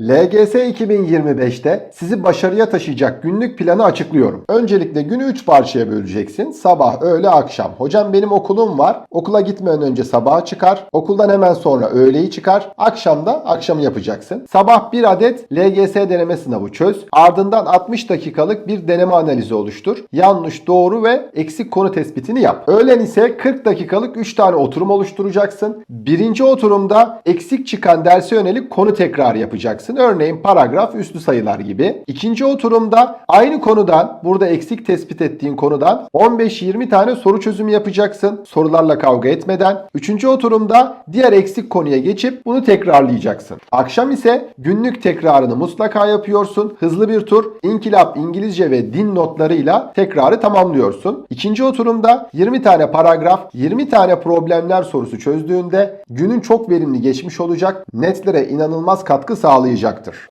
LGS 2025'te sizi başarıya taşıyacak günlük planı açıklıyorum. Öncelikle günü 3 parçaya böleceksin. Sabah, öğle, akşam. Hocam benim okulum var. Okula gitmeden önce sabaha çıkar. Okuldan hemen sonra öğleyi çıkar. Akşam da akşamı yapacaksın. Sabah bir adet LGS deneme sınavı çöz. Ardından 60 dakikalık bir deneme analizi oluştur. Yanlış, doğru ve eksik konu tespitini yap. Öğlen ise 40 dakikalık 3 tane oturum oluşturacaksın. Birinci oturumda eksik çıkan derse yönelik konu tekrarı yapacaksın. Örneğin paragraf, üslü sayılar gibi. İkinci oturumda aynı konudan, burada eksik tespit ettiğin konudan 15-20 tane soru çözümü yapacaksın. Sorularla kavga etmeden. Üçüncü oturumda diğer eksik konuya geçip bunu tekrarlayacaksın. Akşam ise günlük tekrarını mutlaka yapıyorsun. Hızlı bir tur, inkılap, İngilizce ve din notlarıyla tekrarı tamamlıyorsun. İkinci oturumda 20 tane paragraf, 20 tane problemler sorusu çözdüğünde günün çok verimli geçmiş olacak, netlere inanılmaz katkı sağlayacaktır.